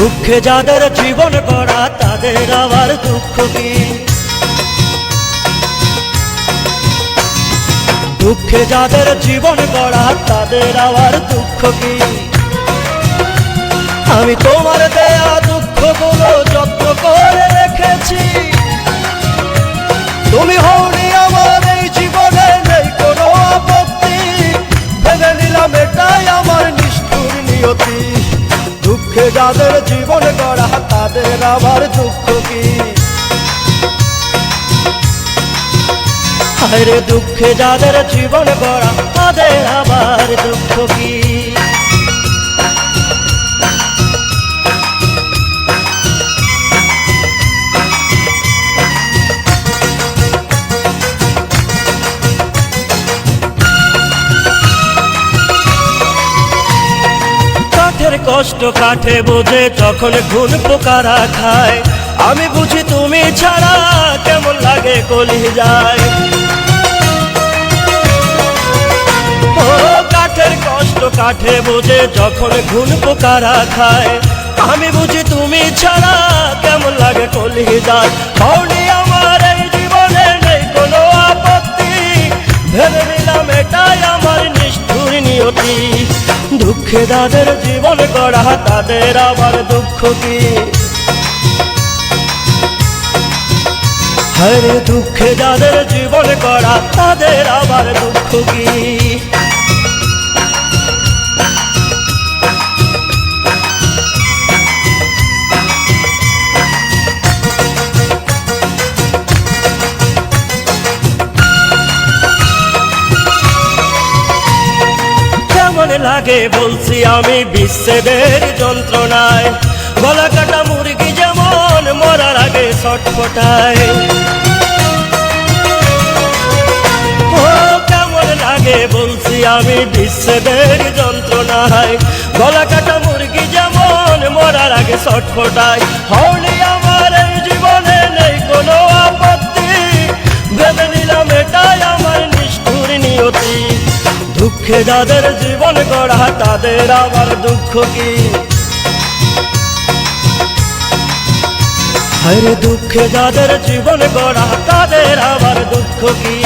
দুঃখে যাদের জীবন গড়া, তাদের আবার দুঃখ কি? দুঃখে যাদের জীবন গড়া, তাদের আবার দুঃখ কি? আমি তোমার দেয়া দুঃখগুলো যত্ন করে রেখেছি। তুমি হওনি আমার এই জীবনে, নেই কোনো আপত্তি। ভেবে নিলাম এটাই আমার নিষ্ঠুর নিয়তি। দুঃখে যাদের জীবন গড়া, তাদের আবার দুঃখ কি? হায়রে দুঃখে যাদের জীবন গড়া, তাদের আবার দুঃখ কি? কাঠের কষ্ট কাঠে বোঝে যখন ঘুন পোকারা খায়। আমি বুঝি তুমি ছাড়া কেমন লাগে কলি যায়। ও কাঠের কষ্ট কাঠে বোঝে যখন ঘুন পোকারা খায়। আমি বুঝি তুমি ছাড়া কেমন লাগে কলি যায়। দুঃখে তাদের জীবন গড়া, তাদের আবার দুঃখ কি? হরে দুঃখে যাদের জীবন গড়া, তাদের আবার দুঃখ কি? লাগে বলছি আমি বিচ্ছেদের যন্ত্রণায়। গলা কাটা মুরগি যেমন মরার আগে ছটফটায় লাগে বলছি আমি বিচ্ছেদের যন্ত্রণায়। গলা কাটা মুরগি যেমন মরার আগে ছটফটায় হওনি দুঃখে যাদের জীবন গড়া, তাদের আবার দুঃখ কি? হরে দুঃখে যাদের জীবন গড়া, তাদের আবার দুঃখ কি?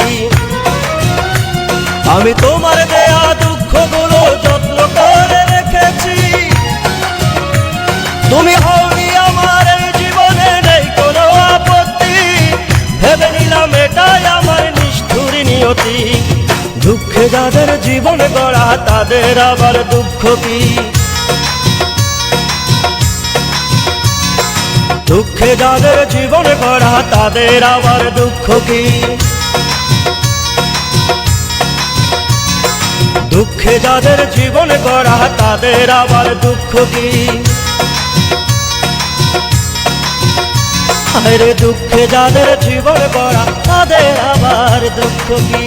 আমি তোমার দেয়া দুঃখগুলো যত্ন করে রেখেছি। তুমি হওনি আমার জীবনে, নেই কোনো আপত্তি। ভেবে নিলাম এটাই আমার নিষ্ঠুর নিয়তি। দুঃখে যাদের জীবন গড়া, তাদের আবার দুঃখ কি? দুঃখে যাদের জীবন গড়া, তাদের আবার দুঃখ কি? দুঃখে যাদের জীবন গড়া, তাদের আবার দুঃখ কি? আরে দুঃখে যাদের জীবন গড়া, তাদের আবার দুঃখ কি?